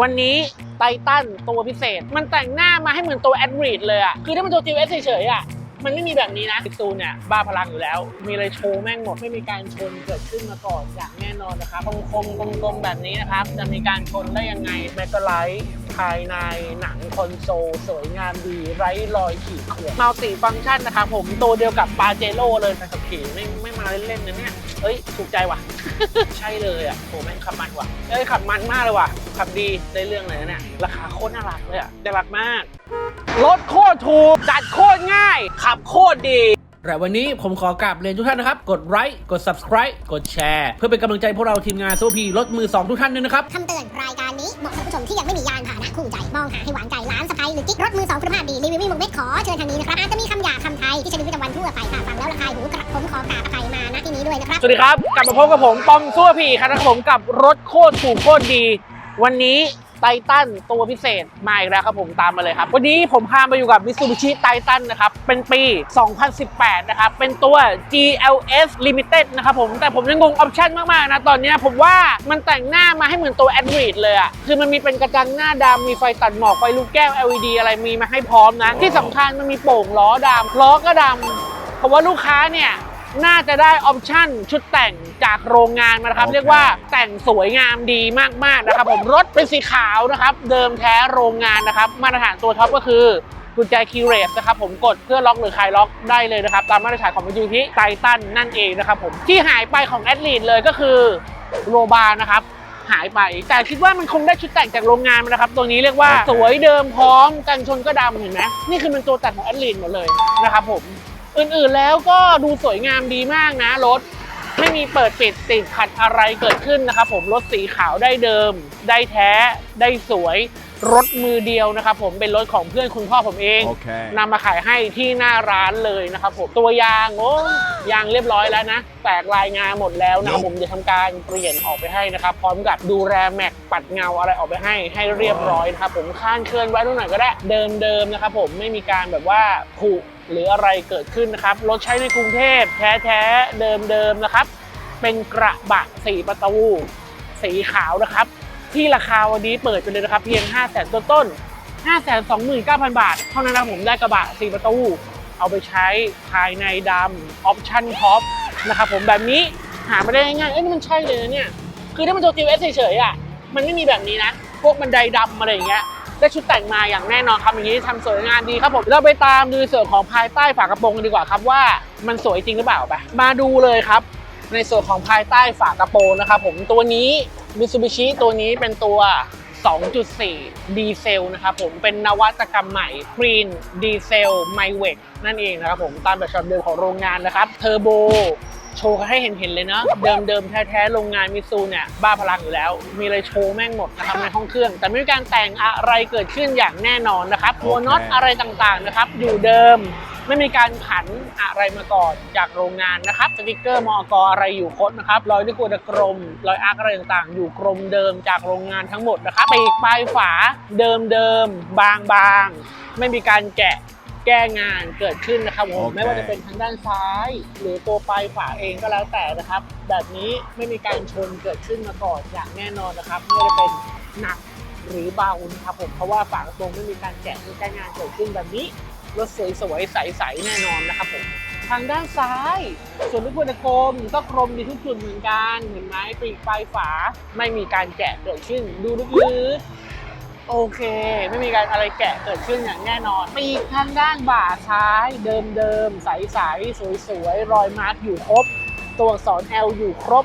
วันนี้ไททันตัวพิเศษ มันแต่งหน้ามาให้เหมือนตัวแอดรีดเลยอะคือถ้ามันตัวจิวเอสเฉยๆอะมันไม่มีแบบนี้นะติตูเนี่ย บ้าพลังอยู่แล้ว มีอะไรโชว์แม่งหมด ไม่มีการชนเกิดขึ้นมาก่อนอย่างแน่นอนนะครับคมคมกลมแบบนี้นะครับ จะมีการชนได้ยังไงแมกกไลท์ภายในหนังคอนโซล สวยงามดี ไร้รอยขีดข่วนมัลติฟังก์ชันนะครับผมตัวเดียวกับปาเจโร่เลยแต่ขับขี่ไม่ไม่มาเล่นๆนะเนี่ย เอ้ยถูกใจว่ะ ใช่เลยอะโหแม่งขับมันว่ะเอ้ยขับมันมากเลยว่ะ ขับดีได้เรื่องเลยนะเนี่ยราคาโคตรน่ารักเลยอะน่ารักมากรถโคตรถูกจัดโคตรง่าย ขับโคตรดี แต่วันนี้ผมขอกราบเรียนทุกท่านนะครับ กดไลค์กด subscribe กดแชร์ เพื่อเป็นกำลังใจพวกเราทีมงานโซพีรถมือ 2 ทุกท่านด้วยนะครับ คำเตือนรายการนี้เหมาะสำหรับผู้ชมที่ยังไม่มียานพาหนะคู่ใจ มองหาให้หวานใจล้านสะพายหรือกิ๊กรถมือสองคุณภาพดีรีวิวไม่หมกเม็ดขอเชิญทางนี้นะครับอาจจะมีคำหยาบคำไทยที่ใช้ในชีวิตประจำวันทั่วไปค่ะฟังแล้วระคายหูกระผมขอกราบอภัยมาณที่นี้ด้วยนะครับ สวัสดีครับ กลับมาพบกับผมปอมซัวพีครับผมกับรถโคตรถูกโคตรดี วันนี้ ไททันตัวพิเศษมาอีกแล้วครับผมตามมาเลยครับ วันนี้ผมพามาอยู่กับ Mitsubishi Titan นะครับ เป็นปี 2018 นะครับ เป็นตัว GLS Limited นะครับผม แต่ผมยังงงออปชั่นมาก ๆ นะ ตอนนี้ผมว่ามันแต่งหน้ามาให้เหมือนตัว Adread เลยอะคือมันมีเป็นกระจังหน้าดำมีไฟตัดหมอก ไฟลูกแก้ว LED อะไรมีมาให้พร้อมนะ ที่สำคัญมันมีโป่งล้อดำล้อก็ดำผมว่าลูกค้าเนี่ย น่าจะได้ออปชั่นชุดแต่งจากโรงงานมานะครับโอเคเรียกว่าแต่งสวยงามดีมากๆนะครับ ผมรถเป็นสีขาวนะครับ เดิมแท้โรงงานนะครับ มาตรฐานตัวท็อปก็คือกุญแจคีย์เรสนะครับผมกดเพื่อล็อกหรือคลายล็อกได้เลยนะครับ ตามมาตรฐานของมิจูบิไททันนั่นเองนะครับผมที่หายไปของแอดลีดเลยก็คือโรบานะครับหายไป แต่คิดว่ามันคงได้ชุดแต่งจากโรงงานมานะครับ ตัวนี้เรียกว่าโอเคสวยเดิมพร้อมกันชนก็ดำเห็นไหมนี่คือเป็นตัวแต่งของแอดลีนหมดเลยนะครับผม อื่นๆแล้วก็ดูสวยงามดีมากนะรถ ไม่มีเปิดปิดติดขัดอะไรเกิดขึ้นนะครับผมรถสีขาวได้เดิม ได้แท้ได้สวยรถมือเดียวนะครับผมเป็นรถของเพื่อนคุณพ่อผมเอง Okay. นำมาขายให้ที่หน้าร้านเลยนะครับผมตัวยางโอ้ยางเรียบร้อยแล้วนะ แตกลายงาหมดแล้วนะครับผมจะทำการเปลี่ยนออกไปให้นะครับพร้อมกับดูแลแม็กปัดเงาอะไรออกไปให้ให้เรียบร้อยนะครับผมข้างเคลื่อนไว้ตรงไหนก็ได้เดิมๆนะครับผมไม่มีการแบบว่าผุ หรืออะไรเกิดขึ้นนะครับ รถใช้ในกรุงเทพแท้ๆเดิมๆนะครับ เป็นกระบะสี่ประตู สีขาวนะครับ ที่ราคาวันนี้เปิดไปเลยนะครับ เพียง 5 0 0 0 0 0ต้นต้น529,000 บาท เท่านั้นนะผมได้กระบะ4ประตู เอาไปใช้ภายในดำออปชั่นท็อปนะครับผมแบบนี้หาไม่ได้ง่ายๆเอ้ยนี่มันใช่เลยนะเนี่ย คือถ้ามันตัว GS เฉยๆอะ มันไม่มีแบบนี้นะ พวกบันไดดำอะไรอย่างเงี้ย ได้ชุดแต่งมาอย่างแน่นอนครับอย่างนี้ทำสวยงามดีครับผมเราไปตามดูส่วนของภายใต้ฝากระโปรงกันดีกว่าครับว่ามันสวยจริงหรือเปล่าไปมาดูเลยครับ ในส่วนของภายใต้ฝากระโปรงนะครับผมตัวนี้ Mitsubishi ตัวนี้เป็นตัว 2.4 ดีเซลนะครับผมเป็นนวัตกรรมใหม่ Green Diesel m y w e นั่นเองนะครับผมตามแบบฉบับเดิมของโรงงานนะครับเทอร์โบ โชว์กันให้เห็นๆเลยเนาะเดิมๆ แท้ๆ โรงงานมิตซูเนี่ย บ้าพลังอยู่แล้ว มีอะไรโชว์แม่งหมดนะครับในห้องเครื่อง แต่ไม่มีการแต่งอะไรเกิดขึ้นอย่างแน่นอนนะครับหัวน็อตอะไรต่างๆนะครับ อยู่เดิมไม่มีการขันอะไรมาก่อนจากโรงงานนะครับสติกเกอร์มอกอะไรอยู่ครบนะครับรอยด้วยกวดกรมรอยอาร์คอะไรต่างๆ อยู่กรมเดิมจากโรงงานทั้งหมดนะครับปีกปลายฝาเดิมๆบางๆ ไม่มีการแกะ แก้งานเกิดขึ้นนะครับผมโอเคไม่ว่าจะเป็นทางด้านซ้าย หรือตัวปลายฝาเองก็แล้วแต่นะครับ แบบนี้ไม่มีการชนเกิดขึ้นมาก่อนอย่างแน่นอนนะครับไม่ว่าจะเป็นหนักหรือเบานะครับผมเพราะว่าฝากระโปรงไม่มีการแกะไม่แก้งานเกิดขึ้นแบบนี้รถสวยๆใสๆแน่นอนนะครับผมทางด้านซ้าย ส่วนลูกพุทธโคมก็คมดีทุกจุดเหมือนกันเห็นไหมปีกปลายฝาไม่มีการแกะเกิดขึ้นดูลึกๆ โอเค ไม่มีการอะไรแกะเกิดขึ้นอย่างแน่นอนปีกทางด้านบ่าซ้าย เดิมๆ ใสๆ สวยๆ รอยมาร์กอยู่ครบ ตัวอักษร L อยู่ครบ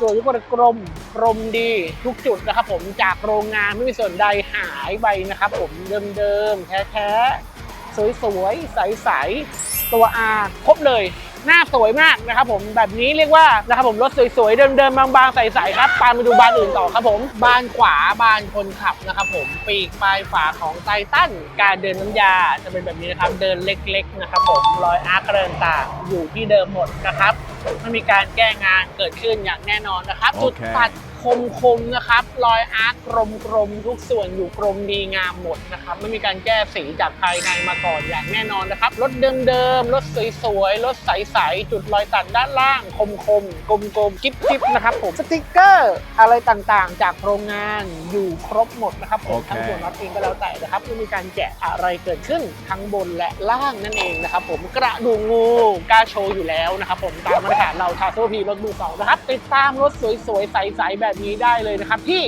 ส่วนยุคกรมกรมดีทุกจุดนะครับผมจากโรงงานไม่มีส่วนใดหายไปนะครับผมเดิมๆ แท้ๆ สวยๆ ใสๆ ตัว R ครบเลย หน้าสวยมากนะครับผมแบบนี้เรียกว่านะครับผมรถสวยๆเดิมๆบางๆใสๆครับตามไปดูบานอื่นต่อครับผมบานขวาบานคนขับนะครับผมปีกปลายฝาของไททันการเดินน้ำยาจะเป็นแบบนี้นะครับเดินเล็กๆนะครับผมรอยอาร์คอะไรต่างๆอยู่ที่เดิมหมดนะครับไม่มีการแก้งานเกิดขึ้นอย่างแน่นอนนะครับโอเคจุดตัดข คมคมๆนะครับ รอยอาร์คกลมกลมๆทุกส่วนอยู่กลมดีงามหมดนะครับ ไม่มีการแก้สีจากภายในมาก่อนอย่างแน่นอนนะครับ รถเดิมๆ รถสวยๆ รถใสๆ จุดรอยตัดด้านล่าง คมคมๆกลมกลมๆ กิ๊บๆ นะครับผม สติกเกอร์อะไรต่างๆ จากโรงงานอยู่ครบหมดนะครับผมโอเคทั้งส่วนน็อตเองก็แล้วแต่นะครับ ไม่มีการแกะอะไรเกิดขึ้นทั้งบนและล่างนั่นเองนะครับผม กระดูกงูกล้าโชว์อยู่แล้วนะครับผม ตามมาตรฐานเราทาโซพีรถมือสองนะครับ ติดตามรถสวยๆ ใสๆแบบนี้ได้เลยนะครับที่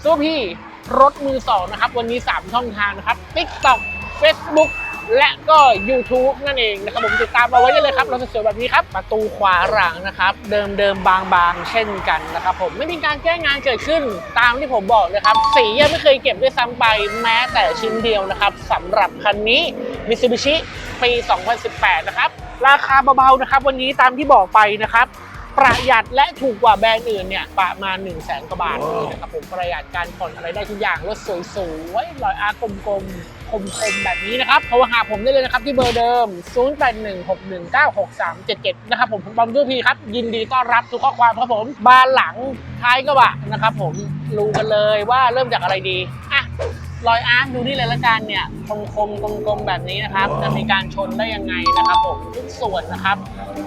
โซพีรถมือสองนะครับ วันนี้ 3 ช่องทางนะครับ TikTok Facebook และก็ YouTube นั่นเองนะครับ ผมติดตามเราไว้ได้เลยครับรถสวยๆแบบนี้ครับ ประตูขวาหลังนะครับเดิมเดิมๆบางๆ เช่นกันนะครับผมไม่มีการแก้งานเกิดขึ้นตามที่ผมบอกนะครับ สียังไม่เคยเก็บด้วยซ้ำไปแม้แต่ชิ้นเดียวนะครับสำหรับคันนี้ Mitsubishi ปี 2018 นะครับ ราคาเบาๆนะครับ วันนี้ตามที่บอกไปนะครับ ประหยัดและถูกกว่าแบรนด์อื่นเนี่ยประมาณ1 0 0 0 0แสนกว่าบาทเลยนะครับผมประหยัดการผ่อนอะไรได้ทุกอย่างรถสวยๆรอยอาร์กลมๆคมๆแบบนี้นะครับโทรหาผมได้เลยนะครับที่เบอร์เดิม 0816196377 นะครับผมผมบอมด้วยพีครับ ยินดีต้อนรับทุกข้อความครับผม บานหลังท้ายกระบะนะครับผมรู้กันเลยว่าเริ่มจากอะไรดี อะ รอยอาร์คดูนี่เลยละกันเนี่ยคมคมๆกลมๆแบบนี้นะครับ จะมีการชนได้ยังไงนะครับผมทุกส่วนนะครับ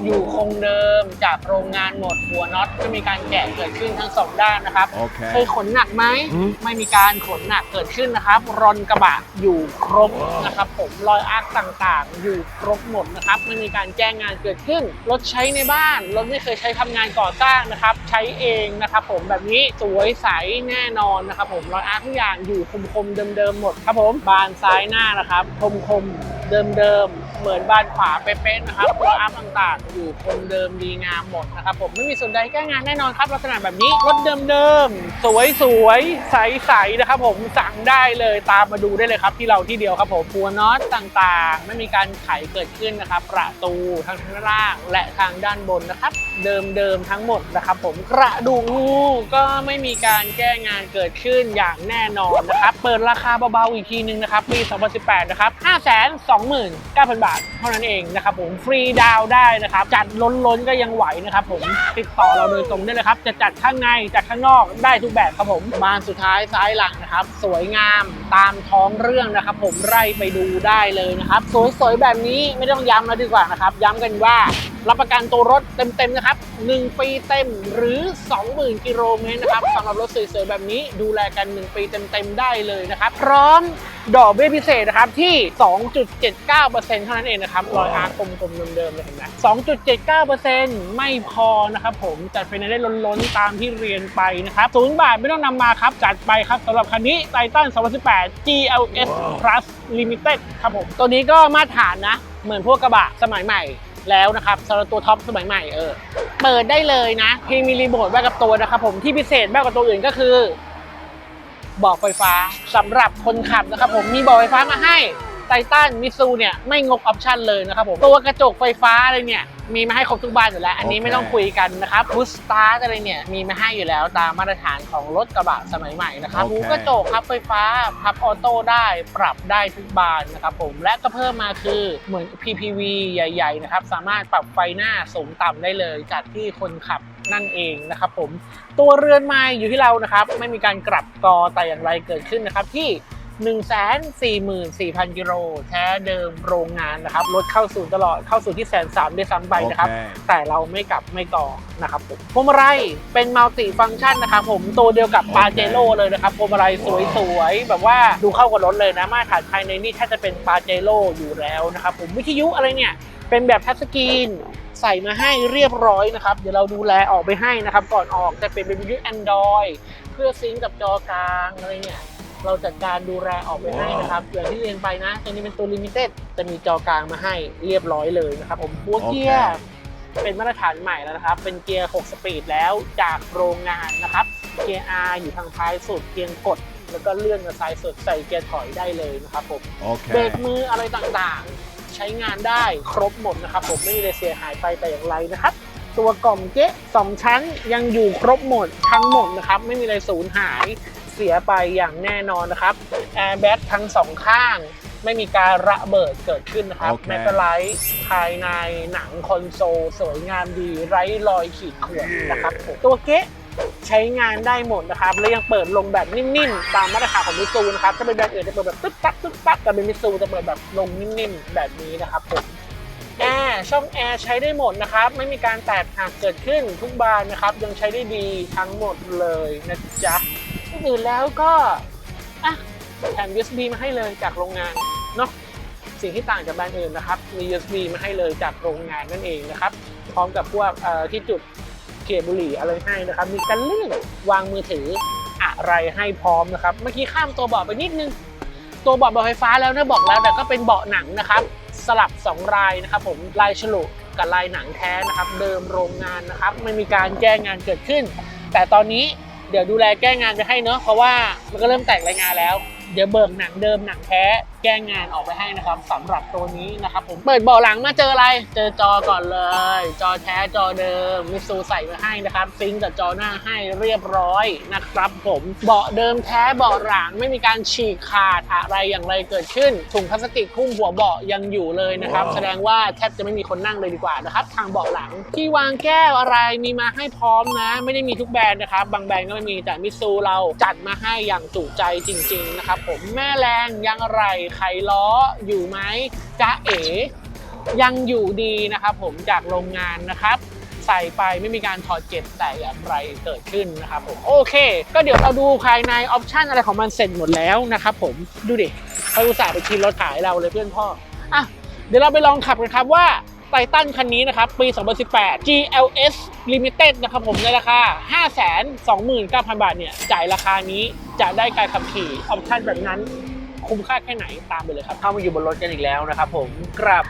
อยู่คงเดิมจากโรงงานหมดหัวน็อตก็มีการแกะเกิดขึ้นทั้งสองด้านนะครับ Okay. เคยขนหนักไหมอืมไม่มีการขนหนักเกิดขึ้นนะครับ รอนกระบะอยู่ครบนะครับผมรอยอาร์คต่างๆ อยู่ครบหมดนะครับไม่มีการแจ้งงานเกิดขึ้นรถใช้ในบ้านรถไม่เคยใช้ทำงานก่อสร้างนะครับ ใช้เองนะครับ ผมแบบนี้สวยใสแน่นอนนะครับ ผมรอยอาร์คทุกอย่างอยู่คมๆเดิมๆหมดครับผมบานซ้ายหน้านะครับ คมๆ เดิมๆ เหมือนบานขวาเป๊ะๆนะครับรออาร์คต่างๆ อยู่คงเดิมดีงามหมดนะครับผมไม่มีส่วนใดแก้งานแน่นอนครับลักษณะแบบนี้รถเดิมๆ สวยๆ ใสๆนะครับผมสั่งได้เลยตามมาดูได้เลยครับที่เราที่เดียวครับผมหัวน็อตต่างๆ ไม่มีการไขเกิดขึ้นนะครับ ประตูทางข้างล่างและทางด้านบนนะครับ เดิมๆทั้งหมดนะครับผมกระดูกงูก็ไม่มีการแก้งานเกิดขึ้นอย่างแน่นอนนะครับเปิดราคาเบาๆอีกทีนึงนะครับปี 2018 นะครับ 529,000 บาทเท่านั้นเองนะครับผมฟรีดาวได้นะครับจัดล้นๆก็ยังไหวนะครับผมติดต่อเราโดยตรงได้เลยครับ จะจัดข้างในจัดข้างนอกได้ทุกแบบครับผมบานสุดท้ายซ้ายหลังนะครับ สวยงามตามท้องเรื่องนะครับ ผมไล่ไปดูได้เลยนะครับ สวยๆแบบนี้ไม่ต้องย้ำแล้วดีกว่านะครับ ย้ำกันว่า รับประกันตัวรถเต็มๆนะครับ 1 ปีเต็มหรือ 20,000 กิโลเมตรนะครับสำหรับรถสวยๆแบบนี้ดูแลกัน 1 ปีเต็มๆได้เลยนะครับ พร้อมดอกเบี้ยพิเศษนะครับที่ 2.79%เท่านั้นเองนะครับรอยอาร์กลมๆเดิมๆเลยเห็นไหม2.79%ไม่พอนะครับผมจัดไฟแนนซ์ได้ล้นๆตามที่เรียนไปนะครับศูนย์บาทไม่ต้องนำมาครับ จัดไปครับสำหรับคันนี้ไททัน2018 GLS Plus Limited ครับผม ตัวนี้ก็มาตรฐานนะ เหมือนพวกกระบะสมัยใหม่ แล้วนะครับสำหรับตัวท็อปสมัยใหม่เออเปิดได้เลยนะเพลงมีรีโมทแม่กับตัวนะครับผมที่พิเศษมากกว่าตัวอื่นก็คือบอกไฟฟ้าสำหรับคนขับนะครับผมมีบอกไฟฟ้ามาให้ไททันมิซูเนี่ยไม่งกออปชั่นเลยนะครับผมตัวกระจกไฟฟ้าอะไรเนี่ย มีมาให้ครบทุกบ้านอยู่แล้ว อันนี้โอเคไม่ต้องคุยกันนะครับบูสตาร์อะไรเนี่ยมีมาให้อยู่แล้วตามมาตรฐานของรถกระบะสมัยใหม่นะครับโอเคหูกระจกพับไฟฟ้าพับออโต้ได้ปรับได้ทุกบานนะครับผมและก็เพิ่มมาคือเหมือน PPV ใหญ่ๆนะครับสามารถปรับไฟหน้าสูงต่ำได้เลยจัดที่คนขับนั่นเองนะครับผมตัวเรือนไม้อยู่ที่เรานะครับ ไม่มีการกลับกอแต่อย่างไรเกิดขึ้นนะครับที่ 144,000 กิโลแท้เดิมโรงงานนะครับรถเข้าศูนย์ตลอดเข้าสู่ที่แสนสามด้วยซ้ำไปนะครับ Okay. แต่เราไม่กลับไม่ต่อนะครับผมพวงมาลัยเป็นมัลติฟัง c t ชันนะครับผมตัวเดียวกับปาเจโร่เลยนะครับพวงมาลัยสวยๆ แบบว่าดูเข้ากับรถเลยนะมาตรฐานภายในนี่แทบจะเป็นปาเจโร่อยู่แล้วนะครับผมวิทยุอะไรเนี่ยเป็นแบบทัชสกรีนใส่มาให้เรียบร้อยนะครับ เดี๋ยวเราดูแลออกไปให้นะครับ ก่อนออกจะเป็นวิทยุ Android เพื่อซิงก์กับจอกลางอะไรเนี่ย เราจัดการดูแลออกไปให้นะครับอย่างที่เรียนไปนะตัวนี้เป็นตัวลิมิเต็ดจะมีจอกลางมาให้เรียบร้อยเลยนะครับผมหัวเกียร์เป็นมาตรฐานใหม่แล้วนะครับ เป็นเกียร์ 6 สปีดแล้วจากโรงงานนะครับ เกียร์ R อยู่ทางท้ายสุด เกียร์กด แล้วก็เลื่อนมาซ้ายสุดใส่เกียร์ถอยได้เลยนะครับผมเบรก Okay. มืออะไรต่างๆ ใช้งานได้ครบหมดนะครับ ผมไม่มีอะไรเสียหายไปแต่อย่างไรนะครับ ตัวกล่องเก๊ะสองชั้นยังอยู่ครบหมดทั้งหมดนะครับ ไม่มีอะไรสูญหาย เสียไปอย่างแน่นอนนะครับแอร์แบ็กทั้งสองข้าง ไม่มีการระเบิดเกิดขึ้นนะครับโอเคแมกกาไลท์ภายในหนังคอนโซล สวยงามดีไร้รอยขีดข่วนนะครับผมตัวเก๊ะใช้งานได้หมดนะครับ และยังเปิดลงแบบนิ่มๆ ตามมาตรฐานของมิซูนะครับ ถ้าเป็นแบรนด์อื่นจะเปิดแบบตึ๊บปั๊บตึ๊บปั๊บแต่เป็นมิซูจะเปิดแบบลงนิ่มๆ แบบนี้นะครับผมแอร์ช่องแอร์ใช้ได้หมดนะครับ ไม่มีการแตกหักเกิดขึ้นทุกบานนะครับ ยังใช้ได้ดีทั้งหมดเลยนะจ๊ะ อื่นแล้วก็อะแถม USB มาให้เลยจากโรงงานเนาะสิ่งที่ต่างจากแบรนด์อื่นนะครับมี USB มาให้เลยจากโรงงานนั่นเองนะครับ พร้อมกับพวกที่จุดเกียบุหรี่อะไรให้นะครับ มีกันลื่นวางมือถืออะไรให้พร้อมนะครับ เมื่อกี้ข้ามตัวเบาะไปนิดนึง ตัวเบาะเบาไฟฟ้าแล้วนะบอกแล้วแต่ก็เป็นเบาะหนังนะครับ สลับ2ลายนะครับ ผมลายฉลุกับลายหนังแท้นะครับ เดิมโรงงานนะครับไม่มีการแก้งานเกิดขึ้น แต่ตอนนี้ เดี๋ยวดูแลแก้งานไปให้เนอะเพราะว่ามันก็เริ่มแตกรายงานแล้ว เดี๋ยวเบิกหนังเดิมหนังแท้แก้งานออกไปให้นะครับสำหรับตัวนี้นะครับผมเปิดเบาะหลังมาเจออะไร เจอจอก่อนเลย จอแท้จอเดิมมิซูใส่มาให้นะครับซิงค์กับจอหน้าให้เรียบร้อยนะครับผมเบาะเดิมแท้เบาะหลังไม่มีการฉีกขาดอะไรอย่างไรเกิดขึ้นถุงพลาสติกคลุ้มหัวเบาะยังอยู่เลยนะครับ แสดงว่าแทบจะไม่มีคนนั่งเลยดีกว่านะครับ ทางเบาะหลังที่วางแก้วอะไรมีมาให้พร้อมนะ ไม่ได้มีทุกแบรนด์นะครับบางแบรนด์ก็ไม่มีแต่มิซูเราจัดมาให้อย่างจุใจจริง ๆ นะครับผมแม่แรงยังไรไขล้ออยู่ไหมจ๊ะเอ๋ยังอยู่ดีนะครับผมจากโรงงานนะครับใส่ไปไม่มีการถอดเก็บแต่อย่างไรเกิดขึ้นนะครับผมโอเค ก็เดี๋ยวเราดูภายในออปชันอะไรของมันเสร็จหมดแล้วนะครับผมดูดิเขาอุตส่าห์ไปชิมรถขายเราเลยเพื่อนพ่ออะเดี๋ยวเราไปลองขับกันครับว่า ไททันคันนี้นะครับ ปี 2018 GLS Limited นะครับผมในราคา 529,000 บาทเนี่ย จ่ายราคานี้จะได้การขับขี่ออปชันแบบนั้นคุ้มค่าแค่ไหนตามไปเลยครับเข้ามาอยู่บนรถกันอีกแล้วนะครับผมกับ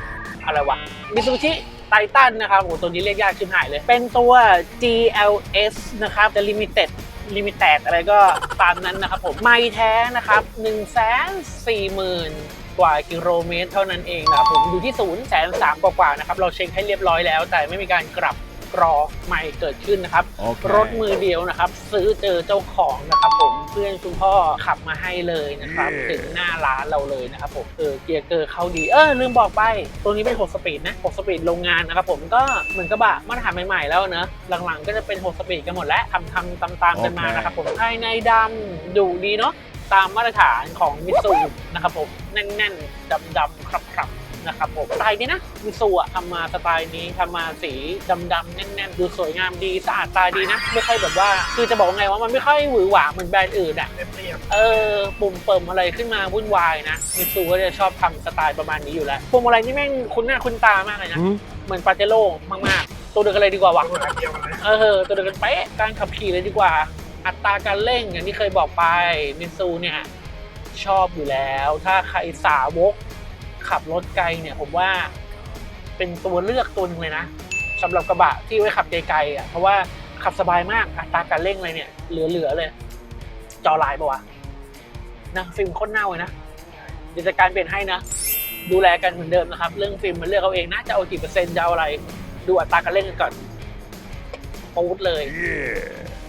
อะไรวะมิซูบิชิไททันนะครับโอ้โหตัวนี้เรียกยากชิบหายเลย เป็นตัว GLS นะครับ The Limited ลิมิเต็ดอะไรก็ตามนั้นนะครับผมไม่แท้นะครับ1 4 0 0 0 0กว่ากิโลเมตรเท่านั้นเองนะครับผมอยู่ที่0 0 0 0 0กว่าๆนะครับเราเช็คให้เรียบร้อยแล้ว แต่ไม่มีการกลับ รอใหม่เกิดขึ้นนะครับ Okay. รถมือเดียวนะครับ ซื้อเจอเจ้าของนะครับผมเพื่อนคุณพ่อขับมาให้เลยนะครับ Yeah. ถึงหน้าร้านเราเลยนะครับผมเออเกียร์เกอร์เข้าดีเออลืมบอกไป ตัวนี้เป็น6สปีดนะ6สปีดโรงงานนะครับผมก็เหมือนกระบะมาตรฐานใหม่ๆแล้วเนอะหลังๆ ก็จะเป็น6สปีดกันหมดแล้วทำทำตามๆกันมาโอเคนะครับผมภายในดำดูดีเนาะตามมาตรฐานของมิตซูนะครับผมแน่นๆดำๆครับๆ นะครับผมสไตล์นี้นะมิซูอะทำมาสไตล์นี้ทำมาสีดำๆแน่นๆดูสวยงามดีสะอาดตาดีนะ ไม่ค่อยแบบว่า คือจะบอกว่าไงว่ามันไม่ค่อยหวือหวาเหมือนแบรนด์อื่นอะเออปุ่มเปิมอะไรขึ้นมาวุ่นวายนะมิซูก็จะชอบทำสไตล์ประมาณนี้อยู่แล้วพวงมาลัยนี่แม่งคุ้นหน้าคุ้นตามากเลยนะเหมือนปาเจโร่มากๆ ตัวเดียวกันเลยดีกว่าวะเออตัวเดียวกันเป๊ะการขับขี่เลยดีกว่า อัตราการเร่งอย่างที่เคยบอกไปมินซูเนี่ยชอบอยู่แล้ว ถ้าใครสาวก ขับรถไกลเนี่ยผมว่าเป็นตัวเลือกตัวหนึงเลยนะสำหรับกระบะที่ไว้ขับไกลๆอะเพราะว่าขับสบายมากอัตราการเร่งเลยเนี่ยเหลือๆเลย จอลายปะวะนะฟิล์มโคตรเน่าเลยนะเดี๋ยวจัดการเปลี่ยนให้นะดูแลกันเหมือนเดิมนะครับ เรื่องฟิล์มมันเลือกเอาเองนะจะเอากี่เปอร์เซ็นต์จะเอาอะไร ดูอัตราการเร่งกันก่อนปูดเลย Yeah.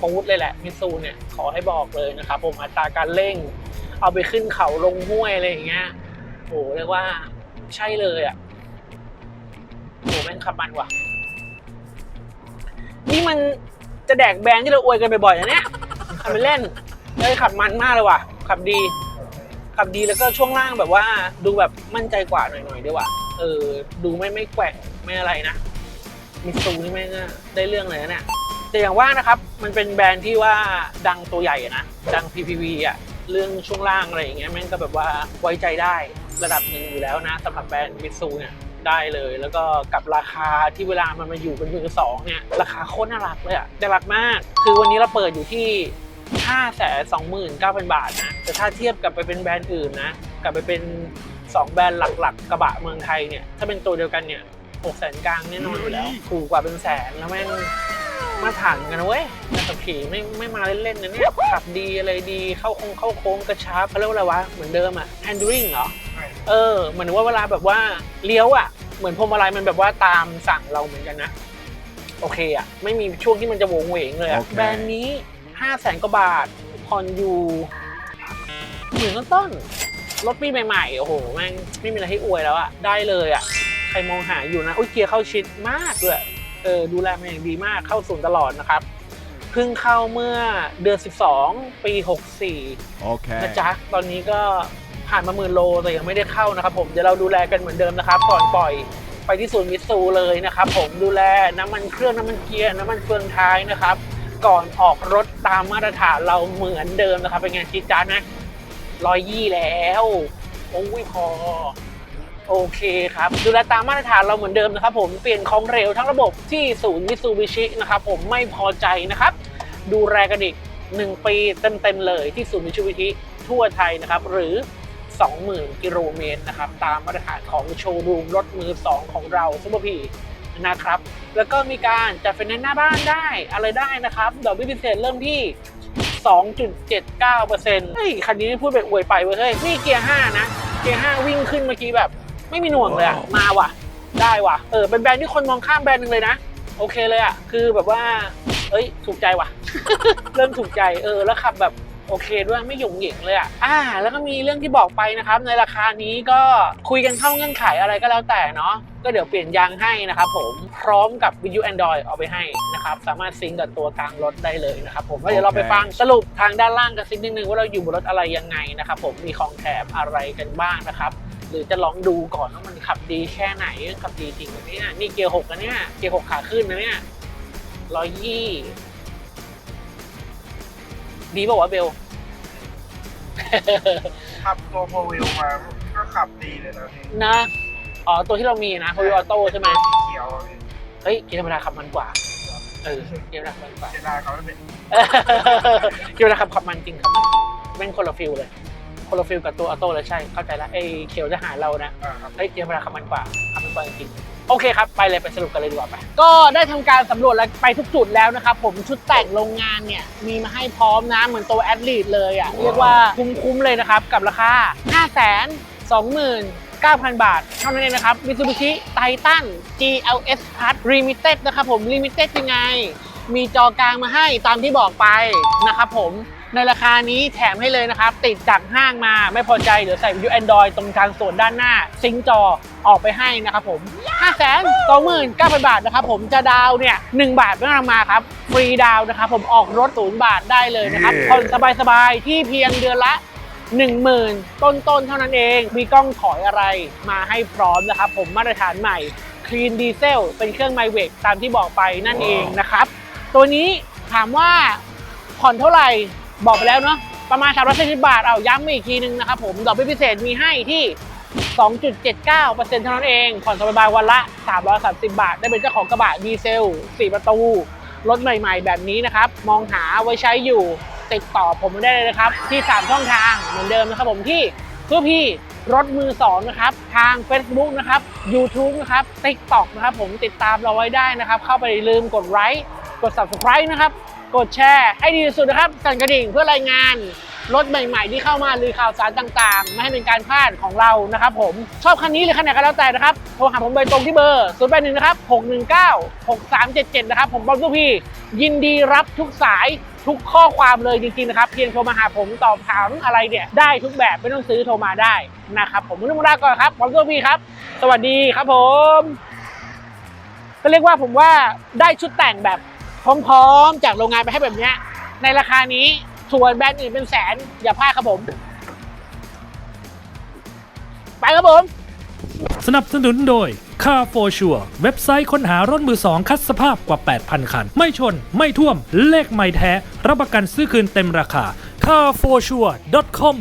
ปูดเลยแหละมิตซูเนี่ยขอให้บอกเลยนะครับผมอัตราการเร่ง เอาไปขึ้นเขาลงห้วยอะไรอย่างเงี้ย โหเรียกว่าใช่เลยอะโหแม่งขับมันว่ะ นี่มันจะแดกแบรนด์ที่เราอวยกันบ่อยๆนะเนี่ยทำไปเล่นเลยขับมันมากเลยว่ะ ขับดี ขับดีแล้วก็ช่วงล่างแบบว่า ดูแบบมั่นใจกว่าหน่อยๆด้วยว่ะ เออ ดูไม่ไม่แกว่งไม่อะไรนะมิตซูนี่แม่งได้เรื่องเลยนะเนี่ยแต่อย่างว่านะครับ มันเป็นแบรนด์ที่ว่าดังตัวใหญ่นะ ดัง PPV อะ เรื่องช่วงล่างอะไรอย่างเงี้ยแม่งก็แบบว่าไว้ใจได้ ระดับหนึ่งอยู่แล้วนะสำหรับแบรนด์มิตซูเนี่ยได้เลย แล้วก็กับราคาที่เวลามันมาอยู่เป็นมือสองเนี่ยราคาโคตรน่ารักเลยอะน่ารักมาก คือวันนี้เราเปิดอยู่ที่ 5 2 9 0 0 0 บาทนะแต่ถ้าเทียบกับไปเป็นแบรนด์อื่นนะกลับไปเป็น 2 แบรนด์หลักๆ กระบะเมืองไทยเนี่ยถ้าเป็นตัวเดียวกันเนี่ย6แสนกลางแน่นอนอยู่แล้วถูกกว่าเป็นแสนแล้วแม่งมาถังกันนะเว้ยการขับขี่ไม่ไม่มาเล่นๆนะเนี่ยขับดีอะไรดีเข้าโค้งเข้าโค้งกระชับเขาเรียกว่าอะไรวะเหมือนเดิมอะ handling เหรอ เออเหมือนว่าเวลาแบบว่าเลี้ยวอะเหมือนพวงมาลัยมันแบบว่าตามสั่งเราเหมือนกันนะ โอเคอะไม่มีช่วงที่มันจะโหวงเหวงเลยอะโอเค แบรนด์นี้5 0 0แสนกว่าบาทผ่อนอยู่หมื่นต้นๆรถปีใหม่ๆ โอ้โหแม่งไม่มีอะไรให้อวยแล้วอะได้เลยอะใครมองหาอยู่นะอุ้ยเกียร์เข้าชิดมากด้วยเออดูแลมาอย่างดีมากเข้าศูนย์ตลอดนะครับพพิ่งเข้าเมื่อเดือน 12 ปี 64 Okay. นะจ๊ะตอนนี้ก็ ผ่านมาหมื่นโลแต่ยังไม่ได้เข้านะครับผมเดี๋ยวเราดูแลกันเหมือนเดิมนะครับก่อนปล่อยไปที่ศูนย์มิตซูเลยนะครับผมดูแลน้ำมันเครื่องน้ำมันเกียร์น้ำมันเฟืองท้ายนะครับ ก่อนออกรถตามมาตรฐานเราเหมือนเดิมนะครับ เป็นไงจีจานะร้อยยี่แล้วโอ้ยพอโอเคครับดูแลตามมาตรฐานเราเหมือนเดิมนะครับ ผมเปลี่ยนของเร็วทั้งระบบที่ศูนย์มิตซูบิชินะครับผมไม่พอใจนะครับ ดูแลกันอีก 1 ปีเต็มๆเลยที่ศูนย์มิตซูบิชิทั่วไทยนะครับ หรือ 20,000 กิโลเมตรนะครับ ตามมาตรฐานของโชว์รูมรถมือ 2 ของเราซุปเปอร์พีนะครับ แล้วก็มีการจัดไฟแนนซ์หน้าบ้านได้อะไรได้นะครับดอกเบี้ยพิเศษเริ่มที่ 2.79%เฮ้ย คันนี้พูดแบบอวยไปเว้ย เฮ้ย นี่เกียร์ 5 นะ เกียร์ 5 วิ่งขึ้นเมื่อกี้แบบ ไม่มีหน่วงเลยอะมาว่ะ ได้ว่ะ เออ เป็นแบรนด์ที่คนมองข้ามแบรนด์หนึงเลยนะ โอเคเลยอะคือแบบว่า เอ้ย ถูกใจว่ะ เริ่มถูกใจ เออ แล้วขับแบบ โอเคด้วยไม่หยุ่งเหยิงเลยอะอ่า แล้วก็มีเรื่องที่บอกไปนะครับ ในราคานี้ก็คุยกันเข้าเงื่อนไขอะไรก็แล้วแต่เนาะก็เดี๋ยวเปลี่ยนยางให้นะครับผมพร้อมกับวิทยุ Android เอาไปให้นะครับ สามารถซิงก์กับตัวกลางรถได้เลยนะครับผมแล้วเดี๋ยวเราไปฟังสรุปทางด้านล่างกันสักนิดนึงว่าเราอยู่บนรถอะไรยังไงนะครับผมมีของแถมอะไรกันบ้างนะครับหรือจะลองดูก่อนว่ามันขับดีแค่ไหนขับดีจริงไหมเนี่ยนี่เกียร์หกนะเนี่ยเกียร์หกขาขึ้นนะเนี่ยร้อยยี่ ดีป่าวะเบล ขับตัวโฟวิลมาก็ขับดีเลยนะพี่นะอ๋อตัวที่เรามีนะโฮวิออโต้ใช่ไหมสีเขียวอะพี่เฮ้ยเกียร์ธรรมดาขับมันกว่า เออเกียร์ธรรมดาขับมันกว่าเสียดายเขาไม่เป็นเกียร์ธรรมดาขับขับมันจริงขับมันเป็นคนละฟิลเลย คนละฟิลกับตัวออโต้เลยใช่เข้าใจละไอ้เขียวจะหาเรานะอ่าครับ เฮ้ยเกียร์ธรรมดาขับมันกว่าขับมันกว่าจริงๆ โอเคครับ ไปเลยไปสรุปกันเลยดีกว่าไปก็ได้ทำการสำรวจแล้วไปทุกจุดแล้วนะครับผมชุดแต่งโรงงานเนี่ย มีมาให้พร้อมนะเหมือนตัวแอดลีดเลยอะ เรียกว่าคุ้มๆเลยนะครับ กับราคา 5 2 9 0 0 0 บาท เท่านั้นเองนะครับ Mitsubishi Titan GLS Plus Limited นะครับผม Limited ยังไง มีจอกลางมาให้ตามที่บอกไปนะครับผม ในราคานี้แถมให้เลยนะครับ ติดจากห้างมาไม่พอใจ เดี๋ยวใส่วิทยุ Android ตรงกลางส่วนด้านหน้า ซิงค์จอออกไปให้นะครับผม 5 2 9 0 0 0 บาทนะครับผมจะดาวน์เนี่ย 1 บาทไม่ต้องมาครับ ฟรีดาวน์นะครับผมออกรถศูนย์บาทได้เลยนะครับผ่อนสบายๆ ที่เพียงเดือนละ10,000 ต้นๆ เท่านั้นเอง มีกล้องถอยอะไรมาให้พร้อมนะครับผมมาตรฐานใหม่ Clean Diesel เป็นเครื่องไมเวกตามที่บอกไปนั่นเองนะครับ ตัวนี้ถามว่าผ่อนเท่าไหร่ บอกไปแล้วเนาะประมาณ 340 บาท เอาย้ำอีกทีนึงนะครับผมดอกเบี้ยพิเศษมีให้ที่ 2.79%เท่านั้นเอง ผ่อนสบายๆวันละ 330 บาท ได้เป็นเจ้าของกระบะดีเซล 4 ประตู รถใหม่ๆ แบบนี้นะครับ มองหาไว้ใช้อยู่ ติดต่อผมได้เลยนะครับ ที่ 3 ช่องทางเหมือนเดิมนะครับผมที่เพื่อพี่รถมือสองนะครับ ทาง Facebook นะครับ YouTube นะครับ TikTok นะครับ ผมติดตามเราไว้ได้นะครับ เข้าไปลืมกดไลค์กด Subscribe นะครับ กดแชร์ให้ดีที่สุดนะครับ สั่นกระดิ่งเพื่อรายงานรถใหม่ๆ ที่เข้ามาหรือข่าวสารต่างๆ ไม่ให้เป็นการพลาดของเรานะครับผมชอบคันนี้หรือคันไหนก็แล้วแต่นะครับ โทรหาผมโดยตรงที่เบอร์ 0 8 1 นะครับ 619 6377 นะครับ ผมบอมทุกพี่ ยินดีรับทุกสายทุกข้อความเลยจริงๆนะครับ เพียงโทรมาหาผมตอบถามอะไรเนี่ย ได้ทุกแบบไม่ต้องซื้อโทรมาได้นะครับผมมุนมุราก่อนครับบอมทุกพี่ครับ สวัสดีครับผม ก็เรียกว่าผมว่าได้ชุดแต่งแบบ พร้อมๆจากโรงงานไปให้แบบนี้ในราคานี้ส่วนแบรนด์อื่นเป็นแสน อย่าพลาดครับผม ไปครับผม สนับสนุนโดย Car for Sure เว็บไซต์ค้นหารถมือสองคัดสภาพกว่า 8,000 คัน ไม่ชน ไม่ท่วม เลขไม่แท้ รับประกันซื้อคืนเต็มราคา carforsure.com